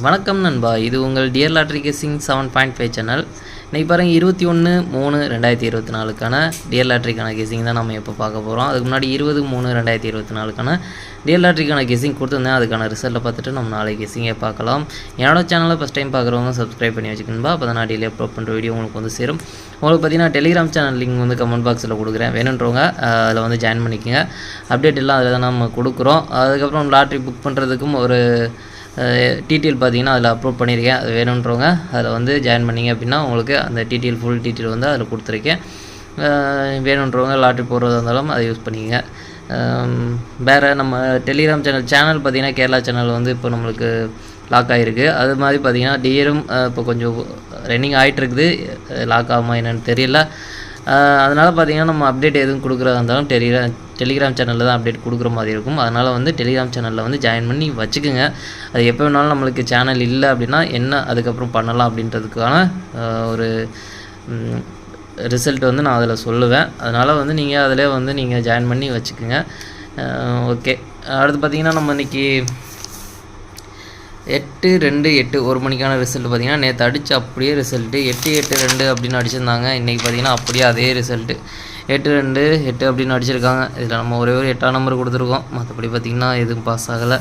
வணக்கம் நண்பா. இது உங்கள் dear lottery guessing seven point five channel இன்றைக்கி பாருங்கள் இருபத்தி ஒன்று மூணு ரெண்டாயிரத்தி இருபத்தி நாலுக்கான டியர் லாட்ரிக்கான கெஸிங் தான் நம்ம இப்போ பார்க்க போகிறோம் அதுக்கு முன்னாடி இருபது மூணு ரெண்டாயிரத்தி இருபத்தி நாலுக்கான டியர் லாட்ரிக்கான கெஸிங் கொடுத்துருந்தேன். அதுக்கான ரிசல்ட்டை பார்த்துட்டு நம்ம நாளைக்கு கெஸிங்கை பார்க்கலாம். என்னோட சேனலை ஃபஸ்ட் டைம் பார்க்குறவங்க சப்ஸ்கிரைப் பண்ணி வச்சுக்கணும்பா அப்போ தான் நான் டெய்லி அப்லோட் பண்ணுற வீடியோ உங்களுக்கு வந்து சேரும். உங்களுக்கு பார்த்தீங்கன்னா டெலிகிராம் சேனல் லிங்க் வந்து கமெண்ட் பாக்ஸில் கொடுக்குறேன். வேணுன்றவங்க அதில் வந்து ஜாயின் பண்ணிக்கோங்க. அப்டேட் எல்லாம் அதில் தான் நம்ம கொடுக்குறோம். அதுக்கப்புறம் லாட்ரி புக் பண்ணுறதுக்கும் ஒரு டீட்டெயில் பார்த்தீங்கன்னா அதில் அப்லோட் பண்ணியிருக்கேன். அது வேணுன்றவங்க அதில் வந்து ஜாயின் பண்ணிங்க அப்படின்னா உங்களுக்கு அந்த டீட்டெயில் ஃபுல் டீட்டெயில் வந்து அதில் கொடுத்துருக்கேன். வேணுன்றவங்க லாட்ரி போடுறதா இருந்தாலும் அதை யூஸ் பண்ணிக்கங்க. வேறு நம்ம டெலிகிராம் சேனல் சேனல் பார்த்தீங்கன்னா கேரளா சேனல் வந்து இப்போ நம்மளுக்கு லாக் ஆகிருக்கு அது மாதிரி பார்த்தீங்கன்னா டியரும் இப்போ கொஞ்சம் ரன்னிங் ஆகிட்டு இருக்குது. லாக் ஆகுமா என்னென்னு தெரியல. அதனால் பார்த்தீங்கன்னா நம்ம அப்டேட் எதுவும் கொடுக்குறதா இருந்தாலும் டெலிகிராம் டெலிகிராம் சேனலில் தான் அப்டேட் கொடுக்குற மாதிரி இருக்கும். அதனால் வந்து டெலிகிராம் சேனலில் வந்து ஜாயின் பண்ணி வச்சுக்கோங்க. அது எப்போ வேணாலும் நம்மளுக்கு சேனல் இல்லை அப்படின்னா என்ன அதுக்கப்புறம் பண்ணலாம் அப்படின்றதுக்கான ஒரு ரிசல்ட் வந்து நான் அதில் சொல்லுவேன். அதனால் வந்து நீங்கள் அதிலே வந்து நீங்கள் ஜாயின் பண்ணி வச்சுக்கோங்க. ஓகே அடுத்து பார்த்தீங்கன்னா நம்ம இன்றைக்கி எட்டு ரெண்டு எட்டு. ஒரு மணிக்கான ரிசல்ட் பார்த்தீங்கன்னா நேற்று அடித்து அப்படியே ரிசல்ட்டு எட்டு எட்டு ரெண்டு அப்படின்னு அடிச்சிருந்தாங்க. இன்றைக்கி பார்த்தீங்கன்னா அப்படியே அதே ரிசல்ட்டு எட்டு ரெண்டு எட்டு அப்படின்னு அடிச்சிருக்காங்க. இதில் நம்ம ஒரே ஒரு எட்டாம் நம்பர் கொடுத்துருக்கோம். மற்றபடி பார்த்திங்கன்னா எதுவும் பாஸ் ஆகலை.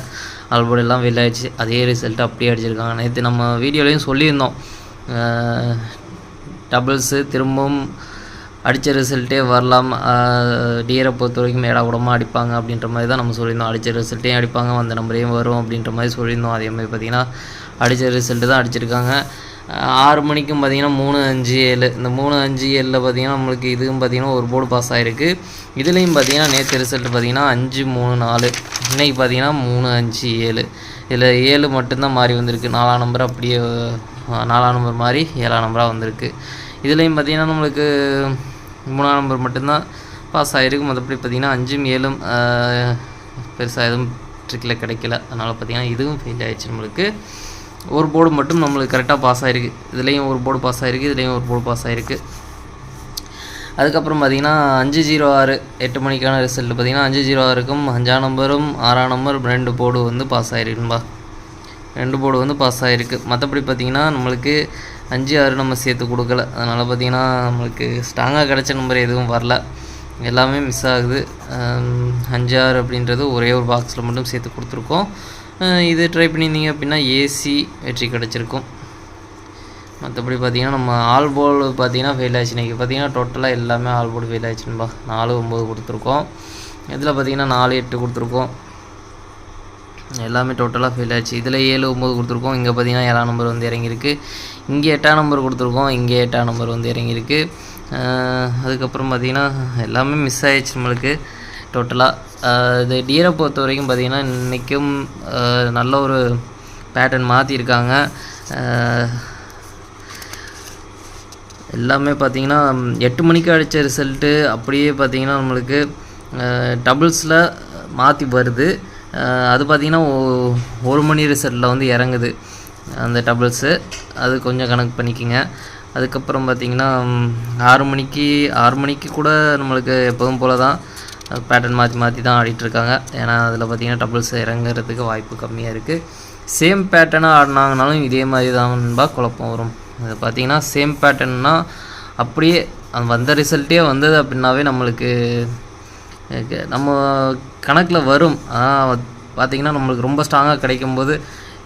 ஆல்போர்டு எல்லாம் வெளில ஆயிடுச்சு. அதே ரிசல்ட்டு அப்படியே அடிச்சிருக்காங்க. நேற்று நம்ம வீடியோலையும் சொல்லியிருந்தோம். டபுள்ஸு திரும்பவும் அடித்த ரிசல்ட்டே வரலாம். டியரை பொறுத்த வரைக்கும் ஏடா கூடமாக அடிப்பாங்க அப்படின்ற மாதிரி தான் நம்ம சொல்லியிருந்தோம். அடித்த ரிசல்ட்டையும் அடிப்பாங்க? வந்த நம்பரையும் வரும் அப்படின்ற மாதிரி சொல்லியிருந்தோம். அதே மாதிரி பார்த்திங்கன்னா அடித்த ரிசல்ட்டு தான் அடிச்சிருக்காங்க. ஆறு மணிக்கும் பார்த்தீங்கன்னா மூணு அஞ்சு ஏழு. இந்த மூணு அஞ்சு ஏழில் பார்த்தீங்கன்னா நம்மளுக்கு இதுவும் பார்த்தீங்கன்னா ஒரு போர்டு பாஸ் ஆகிருக்கு இதுலேயும் பார்த்தீங்கன்னா நேற்று ரிசல்ட் பார்த்தீங்கன்னா அஞ்சு மூணு நாலு. இன்றைக்கி பார்த்தீங்கன்னா மூணு அஞ்சு ஏழு. இதில் ஏழு மட்டும்தான் மாறி வந்திருக்கு. நாலாம் நம்பர் அப்படியே நாலாம் நம்பர் மாதிரி ஏழாம் நம்பராக வந்திருக்கு. இதுலேயும் பார்த்திங்கன்னா நம்மளுக்கு மூணாம் நம்பர் மட்டும்தான் பாஸ் ஆகிருக்கு மற்றபடி பார்த்தீங்கன்னா அஞ்சும் ஏழும் பெருசாக எதுவும் ட்ரிக்கில் கிடைக்கல. அதனால் பார்த்தீங்கன்னா இதுவும் ஃபெயில் ஆகிடுச்சு நம்மளுக்கு. ஒரு போர்டு மட்டும் நம்மளுக்கு கரெக்டாக பாஸ் ஆகிருக்கு இதுலேயும் ஒரு போர்டு பாஸ் ஆகிருக்கு இதுலேயும் ஒரு போர்டு பாஸ் ஆகிருக்கு அதுக்கப்புறம் பார்த்திங்கன்னா அஞ்சு ஜீரோ ஆறு எட்டு மணிக்கான ரிசல்ட் பார்த்தீங்கன்னா அஞ்சு ஜீரோ ஆறுக்கும் அஞ்சாம் நம்பரும் ஆறாம் நம்பர் ரெண்டு போர்டு வந்து பாஸ் ஆகிருக்குன்பா ரெண்டு போர்டு வந்து பாஸ் ஆகிருக்கு மற்றபடி பார்த்தீங்கன்னா நம்மளுக்கு அஞ்சு ஆறு நம்ம சேர்த்து கொடுக்கல. அதனால் பார்த்தீங்கன்னா நம்மளுக்கு ஸ்ட்ராங்காக கிடச்ச நம்பர் எதுவும் வரல. எல்லாமே மிஸ் ஆகுது. அஞ்சு ஆறு அப்படின்றது ஒரே ஒரு பாக்ஸில் மட்டும் சேர்த்து கொடுத்துருக்கோம். இது ட்ரை பண்ணியிருந்தீங்க அப்படின்னா ஏசி வெற்றி கிடச்சிருக்கும். மற்றபடி பார்த்தீங்கன்னா நம்ம ஆல் போல் பார்த்தீங்கன்னா ஃபெயில் ஆச்சு இன்றைக்கி பார்த்திங்கன்னா டோட்டலாக எல்லாமே ஆல் போர்டு ஃபெயில் ஆச்சுன்பா நாலு ஒம்பது கொடுத்துருக்கோம். இதில் பார்த்தீங்கன்னா நாலு எட்டு கொடுத்துருக்கோம். எல்லாமே டோட்டலாக ஃபெயில் ஆச்சு இதில் ஏழு ஒம்பது கொடுத்துருக்கோம். இங்கே பார்த்தீங்கன்னா ஏழாம் நம்பர் வந்து இறங்கியிருக்கு. இங்கே எட்டாம் நம்பர் கொடுத்துருக்கோம். இங்கே எட்டாம் நம்பர் வந்து இறங்கியிருக்கு. அதுக்கப்புறம் பார்த்திங்கன்னா எல்லாமே மிஸ் ஆயிடுச்சு நம்மளுக்கு டோட்டலாக இது டியரை பொறுத்த வரைக்கும் பார்த்தீங்கன்னா இன்றைக்கும் நல்ல ஒரு பேட்டர்ன் மாற்றிருக்காங்க எல்லாமே பார்த்தீங்கன்னா எட்டு மணிக்கு அடித்த ரிசல்ட்டு அப்படியே பார்த்தீங்கன்னா நம்மளுக்கு டபுள்ஸில் மாற்றி வருது. அது பார்த்தீங்கன்னா ஒரு மணி ரிசல்ட்டில் வந்து இறங்குது அந்த டபுள்ஸு அது கொஞ்சம் கணக்கு பண்ணிக்கோங்க. அதுக்கப்புறம் பார்த்திங்கன்னா ஆறு மணிக்கு ஆறு மணிக்கு கூட நம்மளுக்கு எப்போதும் போல் தான் பேட்டர்ன் மாற்றி மாற்றி தான் ஆடிட்டுருக்காங்க ஏன்னா அதில் பார்த்திங்கன்னா டபுள்ஸ் இறங்குறதுக்கு வாய்ப்பு கம்மியாக இருக்குது சேம் பேட்டர்னாக ஆடினாங்கனாலும் இதே மாதிரி தான்பா குழப்பம் வரும். அது பார்த்தீங்கன்னா சேம் பேட்டர்ன்னா அப்படியே அந்த வந்த ரிசல்ட்டே வந்தது அப்படின்னாவே நம்மளுக்கு நம்ம கணக்கில் வரும். ஆனால் நம்மளுக்கு ரொம்ப ஸ்ட்ராங்காக கிடைக்கும்போது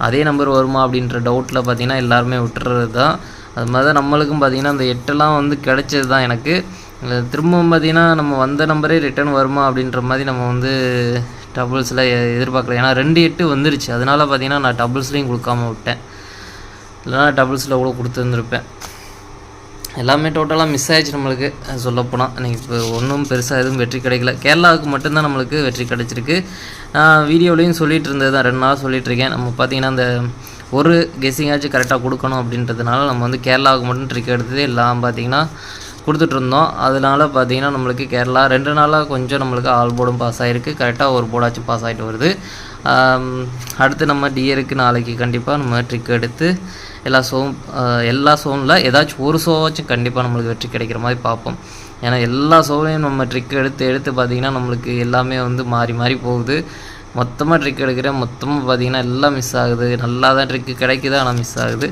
அதே நம்பர் வருமா அப்படின்ற டவுட்டில் பார்த்தீங்கன்னா எல்லாருமே விட்டுறது தான் அது மாதிரி தான் நம்மளுக்கும் பார்த்திங்கன்னா அந்த எட்டெல்லாம் வந்து கிடைச்சது தான் எனக்கு திரும்பவும் பார்த்தீங்கன்னா நம்ம வந்த நம்பரே ரிட்டர்ன் வருமா அப்படின்ற மாதிரி நம்ம வந்து டபுள்ஸில் எதிர்பார்க்கல. ஏன்னா ரெண்டு எட்டு வந்துருச்சு. அதனால பார்த்தீங்கன்னா நான் டபுள்ஸ்லேயும் கொடுக்காம விட்டேன். இல்லைனா டபுள்ஸில் கூட கொடுத்துருந்துருப்பேன். எல்லாமே டோட்டலாக மிஸ் ஆயிடுச்சு நம்மளுக்கு. சொல்லப்போனால் நீங்கள் இப்போ ஒன்றும் பெருசாக எதுவும் வெற்றி கிடைக்கல. கேரளாவுக்கு மட்டும்தான் நம்மளுக்கு வெற்றி கிடைச்சிருக்கு. நான் வீடியோலையும் சொல்லிகிட்டு இருந்தது தான் ரெண்டு நாள் சொல்லிகிட்ருக்கேன் இருக்கேன். நம்ம பார்த்தீங்கன்னா அந்த ஒரு கெஸ்ஸிங்காச்சும் கரெக்டாக கொடுக்கணும் அப்படின்றதுனால நம்ம வந்து கேரளாவுக்கு மட்டும் ட்ரிக் எடுத்தது எல்லாம் பார்த்தீங்கன்னா கொடுத்துட்ருந்தோம் அதனால் அதனால பார்த்தீங்கன்னா நம்மளுக்கு கேரளா ரெண்டு நாளாக கொஞ்சம் நம்மளுக்கு ஆல் போர்டும் பாஸ் ஆகிருக்கு கரெக்டாக ஒரு போர்டாச்சும் பாஸ் ஆகிட்டு வருது. அடுத்து நம்ம டியருக்கு நாளைக்கு கண்டிப்பாக நம்ம ட்ரிக் எடுத்து எல்லா ஷோவும் எல்லா ஷோவில் ஏதாச்சும் ஒரு ஷோவாச்சும் கண்டிப்பாக நம்மளுக்கு வெற்றி கிடைக்கிற மாதிரி பார்ப்போம். ஏன்னா எல்லா ஷோவையும் நம்ம ட்ரிக் எடுத்து எடுத்து பார்த்திங்கன்னா நம்மளுக்கு எல்லாமே வந்து மாறி மாறி போகுது. மொத்தமாக ட்ரிக் எடுக்கிறேன் மொத்தமாக பார்த்தீங்கன்னா எல்லாம் மிஸ் ஆகுது. நல்லா தான் ட்ரிக்கு கிடைக்குது ஆனால் மிஸ் ஆகுது.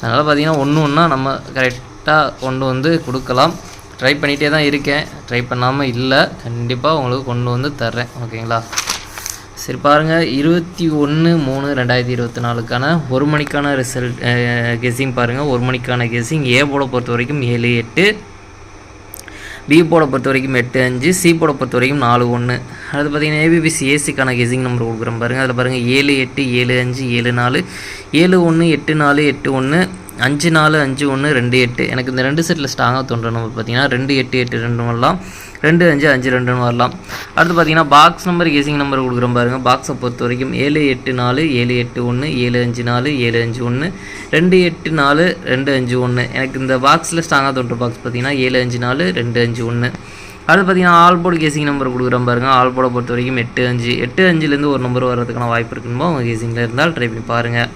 அதனால் பார்த்திங்கன்னா ஒன்று ஒன்றா நம்ம கரெக்டாக கொண்டு வந்து கொடுக்கலாம். ட்ரை பண்ணிகிட்டே தான் இருக்கேன். ட்ரை பண்ணாமல் இல்லை. கண்டிப்பாக உங்களுக்கு கொண்டு வந்து தர்றேன். ஓகேங்களா? சரி பாருங்கள் இருபத்தி ஒன்று மூணு ரெண்டாயிரத்தி இருபத்தி நாலுக்கான ஒரு மணிக்கான ரிசல்ட் கெஸ்ஸிங் பாருங்கள் ஒரு மணிக்கான கெஸ்ஸிங் ஏ போட பொறுத்த வரைக்கும் ஏழு எட்டு. பி போட பொறுத்த வரைக்கும் எட்டு அஞ்சு. சி போட பொறுத்த வரைக்கும் நாலு ஒன்று அடுத்து பார்த்தீங்கன்னா ஏபிபிசி ஏசிக்கான கெஸிங் நம்பர் கொடுக்குறோம் பாருங்கள் அதில் பாருங்கள் ஏழு எட்டு ஏழு அஞ்சு ஏழு நாலு. ஏழு ஒன்று எட்டு நாலு எட்டு ஒன்று அஞ்சு நாலு அஞ்சு ஒன்று ரெண்டு எட்டு. எனக்கு இந்த ரெண்டு செட்டில் ஸ்ட்ராங்காக தோன்ற நம்பர் பார்த்தீங்கன்னா ரெண்டு எட்டு எட்டு ரெண்டு வரலாம் ரெண்டு அஞ்சு அஞ்சு ரெண்டுன்னு வரலாம். அடுத்து பார்த்தீங்கன்னா பாக்ஸ் நம்பர் கேசிங் நம்பர் கொடுக்குறோம் பாருங்கள் பாக்ஸை பொறுத்த வரைக்கும் ஏழு எட்டு நாலு ஏழு எட்டு ஒன்று ஏழு அஞ்சு நாலு ஏழு அஞ்சு ஒன்று ரெண்டு எட்டு நாலு ரெண்டு அஞ்சு ஒன்று எனக்கு இந்த பாக்ஸில் ஸ்ட்ராங்காக தோன்ற பாக்ஸ் பார்த்தீங்கன்னா ஏழு அஞ்சு நாலு ரெண்டு அஞ்சு ஒன்று அடுத்து பார்த்தீங்கன்னா ஆல்போர்டு கேசிங் நம்பர் கொடுக்குறோம் பாருங்கள் ஆல்போர்டை பொறுத்த வரைக்கும் எட்டு அஞ்சு. எட்டு அஞ்சுலேருந்து ஒரு நம்பர் வர்றதுக்கான வாய்ப்பு இருக்குன்னு உங்கள் கேசிங்கில் இருந்தால் ட்ரை பண்ணி பாருங்கள்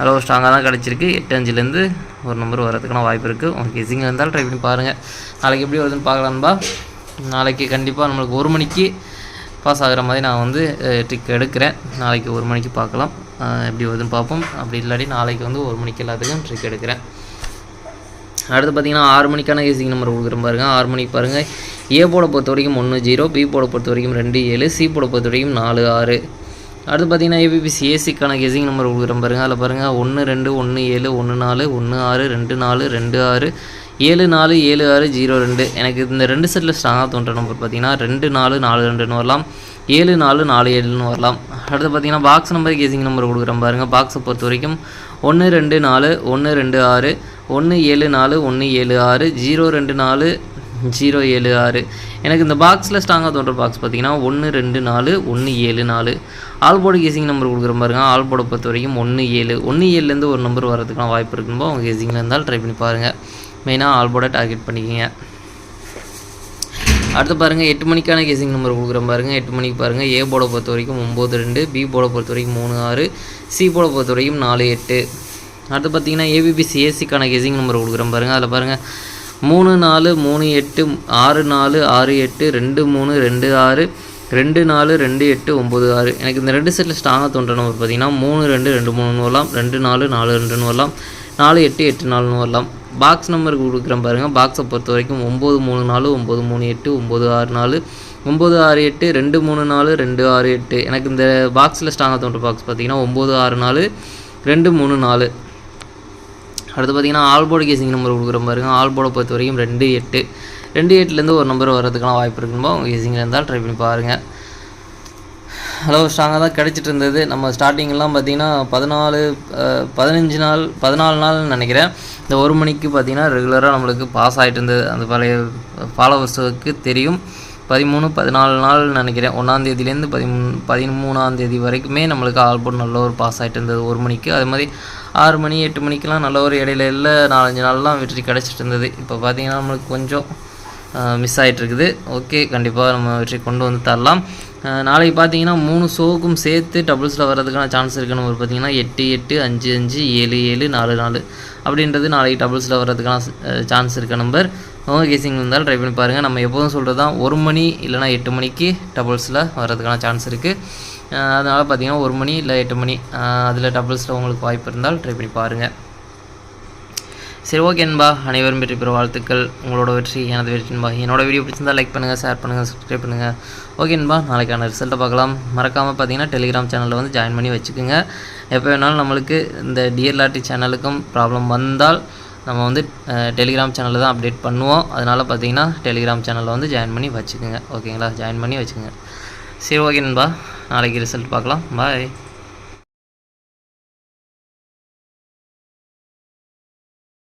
அளவு ஸ்ட்ராங்காக தான் கிடச்சிருக்கு. எட்டு அஞ்சுலேருந்து ஒரு நம்பர் வரதுக்கான வாய்ப்பு இருக்குது உங்கள் கேசிங்கில் இருந்தால் ட்ரை பண்ணி பாருங்கள் நாளைக்கு எப்படி வருதுன்னு பார்க்கலான்பா நாளைக்கு கண்டிப்பாக நம்மளுக்கு ஒரு மணிக்கு பாஸ் ஆகிற மாதிரி நான் வந்து ட்ரிக் எடுக்கிறேன். நாளைக்கு ஒரு மணிக்கு பார்க்கலாம். எப்படி வருதுன்னு பார்ப்போம். அப்படி இல்லாட்டி நாளைக்கு வந்து ஒரு மணிக்கு எல்லாத்துக்கும் ட்ரிக் எடுக்கிறேன். அடுத்து பார்த்தீங்கன்னா ஆறு மணிக்கான ஏசிங் நம்பர் கொடுக்குறேன் பாருங்கள் ஆறு மணிக்கு பாருங்கள் ஏ போட பொறுத்த வரைக்கும் ஒன்று ஜீரோ பி போட பொறுத்த வரைக்கும் ரெண்டு ஏழு சி போட பொறுத்த வரைக்கும் நாலு ஆறு. அடுத்து பார்த்தீங்கன்னா ஏபிபிசி ஏசிக்கான கெஸிங் நம்பர் கொடுக்குறேன் பாருங்கள் அதில் பாருங்கள் ஒன்று ரெண்டு ஒன்று ஏழு ஒன்று நாலு ஒன்று ஆறு ரெண்டு நாலு ரெண்டு ஆறு. ஏழு நாலு ஏழு ஆறு ஜீரோ ரெண்டு. எனக்கு இந்த ரெண்டு செட்டில் ஸ்ட்ராங்காக தோன்ற நம்பர் பார்த்தீங்கன்னா ரெண்டு நாலு நாலு ரெண்டுன்னு வரலாம். ஏழு நாலு நாலு ஏழுன்னு வரலாம். அடுத்து பார்த்தீங்கன்னா பாக்ஸ் நம்பர் கேசிங் நம்பர் கொடுக்குறேன் பாருங்கள் பாக்ஸை பொறுத்த வரைக்கும் ஒன்று ரெண்டு நாலு ஒன்று ரெண்டு ஆறு ஒன்று ஏழு நாலு ஒன்று ஏழு ஆறு ஜீரோ ரெண்டு நாலு ஜீரோ ஏழு ஆறு. எனக்கு இந்த பாக்ஸில் ஸ்ட்ராங்காக தோன்ற பாக்ஸ் பார்த்தீங்கன்னா ஒன்று ரெண்டு நாலு ஒன்று ஏழு நாலு. ஆல்போர்டு கேசிங் நம்பர் கொடுக்குற பாருங்க. ஆல்போர்டை பொறுத்த வரைக்கும் ஒன்று ஏழு. ஒன்று ஏழுலேருந்து ஒரு நம்பர் வரதுக்கான வாய்ப்பு இருக்கும்போது அவங்க கேசிங்கில் இருந்தாலும் ட்ரை பண்ணி பாருங்கள் மெயினாக ஆல்போர்டை டார்கெட் பண்ணிக்கிங்க. அடுத்து பாருங்கள் எட்டு மணிக்கான கேசிங் நம்பர் கொடுக்குறேன் பாருங்கள் எட்டு மணிக்கு பாருங்கள் ஏ போட பொறுத்த வரைக்கும் ஒம்பது ரெண்டு பி போட பொறுத்த வரைக்கும் மூணு ஆறு சி போட பொறுத்த வரைக்கும் நாலு எட்டு. அடுத்து பார்த்தீங்கன்னா ஏபிபிசி ஏசிக்கான கேசிங் நம்பர் கொடுக்குறேன் பாருங்கள் அதில் பாருங்கள் மூணு நாலு மூணு எட்டு ஆறு நாலு ஆறு எட்டு ரெண்டு மூணு ரெண்டு ஆறு ரெண்டு நாலு ரெண்டு எட்டு ஒம்பது ஆறு. எனக்கு இந்த ரெண்டு செட்டில் ஸ்ட்ராங்காக தோன்ற நம்பர் பார்த்தீங்கன்னா மூணு ரெண்டு ரெண்டு மூணுன்னு வரலாம். ரெண்டு நாலு நாலு ரெண்டுன்னு வரலாம். நாலு எட்டு எட்டு நாலுன்னு வரலாம். பாக்ஸ் நம்பர் கொடுக்குறேன் பாருங்கள் பாக்ஸை பொறுத்த வரைக்கும் ஒம்பது மூணு நாலு ஒம்பது மூணு எட்டு ஒம்பது ஆறு நாலு. ஒம்பது ஆறு எட்டு ரெண்டு மூணு நாலு ரெண்டு ஆறு எட்டு. எனக்கு இந்த பாக்ஸில் ஸ்ட்ராங்காக தோன்ற பாக்ஸ் பார்த்தீங்கன்னா ஒம்பது ஆறு நாலு ரெண்டு மூணு நாலு. அடுத்து பார்த்தீங்கன்னா ஆல்போர்டு கேசிங் நம்பர் கொடுக்குறோம் பாருங்க. ஆல்போர்டை பொறுத்த வரைக்கும் ரெண்டு எட்டு. ரெண்டு எட்டுலேருந்து ஒரு நம்பர் வர்றதுக்கான வாய்ப்பு இருக்குன்போ உங்கள் கேசிங்கில் இருந்தால் ட்ரை பண்ணி பாருங்கள் அளவு ஸ்ட்ராங்காக தான் கிடச்சிட்டு இருந்தது நம்ம ஸ்டார்டிங்கெல்லாம் பார்த்திங்கன்னா பதினாலு பதினஞ்சு நாள் பதினாலு நாள்னு நினைக்கிறேன். இந்த ஒரு மணிக்கு பார்த்தீங்கன்னா ரெகுலராக நம்மளுக்கு பாஸ் ஆகிட்டு இருந்தது அந்த பழைய ஃபாலோவர்ஸுக்கு தெரியும். பதிமூணு பதினாலு நாள் நினைக்கிறேன். ஒன்றாந்தேதியிலேருந்து பதிமூணு பதிமூணாந்தேதி வரைக்குமே நம்மளுக்கு ஆல்போர்ட் நல்ல ஒரு பாஸ் ஆகிட்டு இருந்தது ஒரு மணிக்கு. அதே மாதிரி ஆறு மணி எட்டு மணிக்கெலாம் நல்ல ஒரு இடையில இல்லை நாலஞ்சு நாள்லாம் வெற்றி கிடச்சிட்டு இருந்தது இப்போ பார்த்தீங்கன்னா நம்மளுக்கு கொஞ்சம் மிஸ் ஆகிட்டுருக்குது ஓகே கண்டிப்பாக நம்ம வெற்றி கொண்டு வந்து தரலாம். நாளைக்கு பார்த்தீங்கன்னா மூணு ஷோவுக்கும் சேர்த்து டபுள்ஸில் வர்றதுக்கான சான்ஸ் இருக்குன்னு ஒரு பார்த்தீங்கன்னா எட்டு எட்டு அஞ்சு அஞ்சு ஏழு ஏழு நாலு நாலு அப்படின்றது நாளைக்கு டபுள்ஸில் வர்றதுக்கான சான்ஸ் இருக்க நம்பர் அவங்க கேசிங் இருந்தாலும் ட்ரை பண்ணி பாருங்கள் நம்ம எப்போதும் சொல்கிறது தான் ஒரு மணி இல்லைனா எட்டு மணிக்கு டபுள்ஸில் வர்றதுக்கான சான்ஸ் இருக்குது அதனால் பார்த்தீங்கன்னா ஒரு மணி இல்லை எட்டு மணி அதில் டபுள்ஸில் உங்களுக்கு வாய்ப்பு இருந்தால் ட்ரை பண்ணி பாருங்கள் சரி ஓகே என்பா அனைவரும் வெற்றி பெற வாழ்த்துக்கள். உங்களோட வெற்றி எனது வெற்றி என்பா என்னோட வீடியோ பிடிச்சிருந்தா லைக் பண்ணுங்கள் ஷேர் பண்ணுங்கள் சப்ஸ்கிரைப் பண்ணுங்கள் ஓகே என்பா நாளைக்கான ரிசல்ட்டை பார்க்கலாம். மறக்காமல் பார்த்தீங்கன்னா டெலிகிராம் சேனலில் வந்து ஜாயின் பண்ணி வச்சுக்கோங்க. எப்போ வேணாலும் நம்மளுக்கு இந்த டிஎல்ஆர்டி சேனலுக்கும் ப்ராப்ளம் வந்தால் நம்ம வந்து டெலிகிராம் சேனலில் தான் அப்டேட் பண்ணுவோம். அதனால் பார்த்தீங்கன்னா டெலிகிராம் சேனலில் வந்து ஜாயின் பண்ணி வச்சுக்கோங்க. ஓகேங்களா ஜாயின் பண்ணி வச்சுக்கோங்க. சரி ஓகே நண்பா நாளைக்கு ரிசல்ட் பார்க்கலாம். பாய்